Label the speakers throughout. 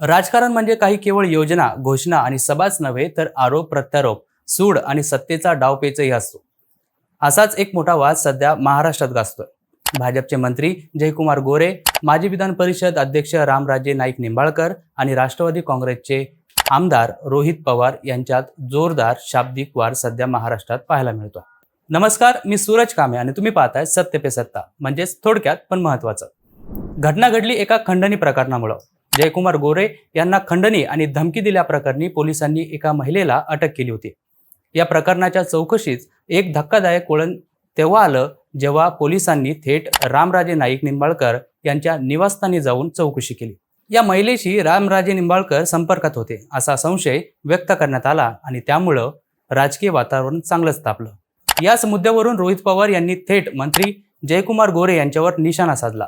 Speaker 1: राजकारण म्हणजे काही केवळ योजना घोषणा आणि सभाच नव्हे तर आरोप प्रत्यारोप सूड आणि सत्तेचा डावपेचही असतो. असाच एक मोठा वाद सध्या महाराष्ट्रात गाजतोय. भाजपचे मंत्री जयकुमार गोरे माजी विधान परिषद अध्यक्ष रामराजे नाईक निंबाळकर आणि राष्ट्रवादी काँग्रेसचे आमदार रोहित पवार यांच्यात जोरदार शाब्दिक वार सध्या महाराष्ट्रात पाहायला मिळतो नमस्कार मी सूरज कामे आणि तुम्ही पाहताय सत्य पे सत्ता. म्हणजेच थोडक्यात पण महत्वाचं घटना घडली एका खंडणी प्रकरणामुळं. जयकुमार गोरे यांना खंडणी आणि धमकी दिल्याप्रकरणी पोलिसांनी एका महिलेला अटक केली होती. या प्रकरणाच्या चौकशीत एक धक्कादायक वळण तेव्हा आलं जेव्हा पोलिसांनी थेट रामराजे नाईक निंबाळकर यांच्या निवासस्थानी जाऊन चौकशी केली. या महिलेशी रामराजे निंबाळकर संपर्कात होते असा संशय व्यक्त करण्यात आला आणि त्यामुळं राजकीय वातावरण चांगलंच तापलं. याच मुद्द्यावरून रोहित पवार यांनी थेट मंत्री जयकुमार गोरे यांच्यावर निशाणा साधला.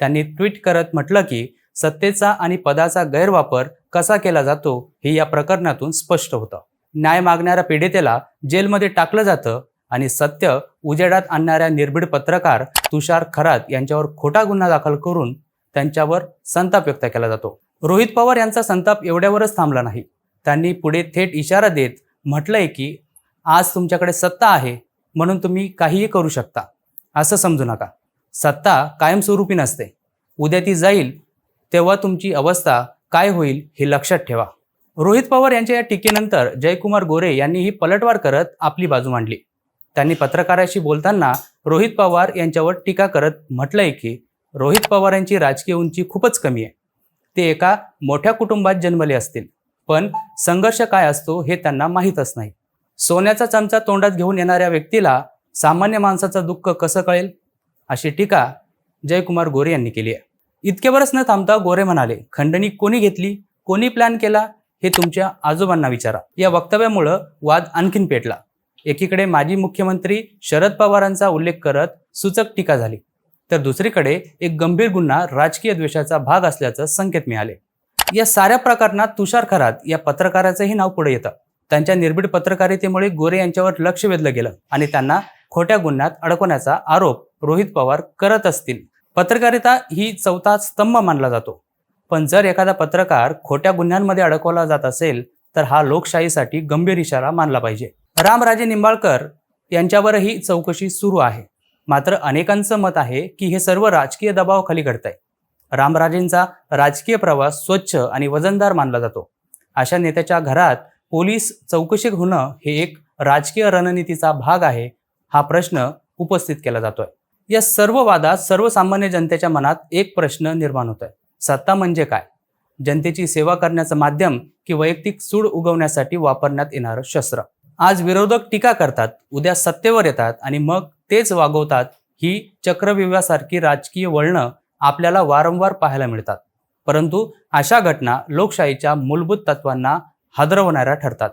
Speaker 1: त्यांनी ट्विट करत म्हटलं की सत्तेचा आणि पदाचा गैरवापर कसा केला जातो हे या प्रकरणातून स्पष्ट होतं. न्याय मागणाऱ्या पीडितेला जेलमध्ये टाकलं जातं आणि सत्य उजेडात आणणाऱ्या निर्भीड पत्रकार तुषार खरात यांच्यावर खोटा गुन्हा दाखल करून त्यांच्यावर संताप व्यक्त केला जातो. रोहित पवार यांचा संताप एवढ्यावरच थांबला नाही. त्यांनी पुढे थेट इशारा देत म्हटलंय की आज तुमच्याकडे सत्ता आहे म्हणून तुम्ही काहीही करू शकता. असं समजू नका. सत्ता कायमस्वरूपी नसते. उद्या ती जाईल तेव्हा तुमची अवस्था काय होईल हे लक्षात ठेवा. रोहित पवार यांच्या या टीकेनंतर जयकुमार गोरे यांनी ही पलटवार करत आपली बाजू मांडली. त्यांनी पत्रकाराशी बोलताना रोहित पवार यांच्यावर टीका करत म्हटलंय की रोहित पवार यांची राजकीय उंची खूपच कमी आहे. ते एका मोठ्या कुटुंबात जन्मले असतील. पण संघर्ष काय असतो हे त्यांना माहीतच नाही. सोन्याचा चमचा तोंडात घेऊन येणाऱ्या व्यक्तीला सामान्य माणसाचं दुःख कसं कळेल? अशी टीका जयकुमार गोरे यांनी केली आहे. इतकेवरच न थांबता गोरे म्हणाले खंडणी कोणी घेतली? कोणी प्लॅन केला? हे तुमच्या आजोबांना विचारा. या वक्तव्यामुळं वाद आणखीन पेटला. एकीकडे माजी मुख्यमंत्री शरद पवारांचा उल्लेख करत सूचक टीका झाली. तर दुसरीकडे एक गंभीर गुन्हा राजकीय द्वेषाचा भाग असल्याचं संकेत मिळाले. या साऱ्या प्रकरणात तुषार खरात या पत्रकाराचंही नाव पुढे येतं. त्यांच्या निर्भीड पत्रकारितेमुळे गोरे यांच्यावर लक्ष वेधलं गेलं आणि त्यांना खोट्या गुन्ह्यात अडकवण्याचा आरोप रोहित पवार करत असतील. पत्रकारिता ही चौथा स्तंभ मानला जातो. पण जर एखादा पत्रकार खोट्या गुन्ह्यांमध्ये अडकवला जात असेल तर हा लोकशाहीसाठी गंभीर इशारा मानला पाहिजे. रामराजे निंबाळकर यांच्यावरही चौकशी सुरू आहे. मात्र अनेकांचं मत आहे की हे सर्व राजकीय दबावाखाली घडतंय. रामराजेंचा राजकीय प्रवास स्वच्छ आणि वजनदार मानला जातो. अशा नेत्याच्या घरात पोलीस चौकशी होणं हे एक राजकीय रणनीतीचा भाग आहे हा प्रश्न उपस्थित केला जातोय. या सर्व वादात सर्वसामान्य जनतेच्या मनात एक प्रश्न निर्माण होतोय. सत्ता म्हणजे काय? जनतेची सेवा करण्याचं माध्यम की वैयक्तिक सूड उगवण्यासाठी वापरण्यात येणारं शस्त्र. आज विरोधक टीका करतात उद्या सत्तेवर येतात आणि मग तेच वागवतात ही चक्रव्यूहासारखी राजकीय वळणं आपल्याला वारंवार पाहायला मिळतात. परंतु अशा घटना लोकशाहीच्या मूलभूत तत्वांना हादरवणाऱ्या ठरतात.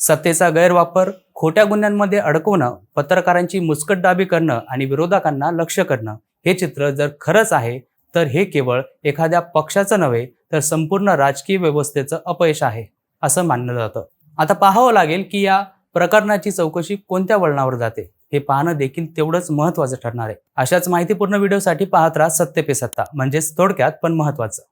Speaker 1: सत्तेचा गैरवापर खोट्या गुन्ह्यांमध्ये अडकवणं पत्रकारांची मुस्कटदाबी करणं आणि विरोधकांना लक्ष करणं हे चित्र जर खरंच आहे तर हे केवळ एखाद्या पक्षाचं नव्हे तर संपूर्ण राजकीय व्यवस्थेचं अपयश आहे असं मानलं जातं. आता पाहावं लागेल की या प्रकरणाची चौकशी कोणत्या वळणावर जाते हे पाहणं देखील तेवढंच महत्वाचं ठरणार आहे. अशाच माहितीपूर्ण व्हिडिओसाठी पाहत राहा सत्य पे सत्ता म्हणजेच थोडक्यात पण महत्त्वाचं.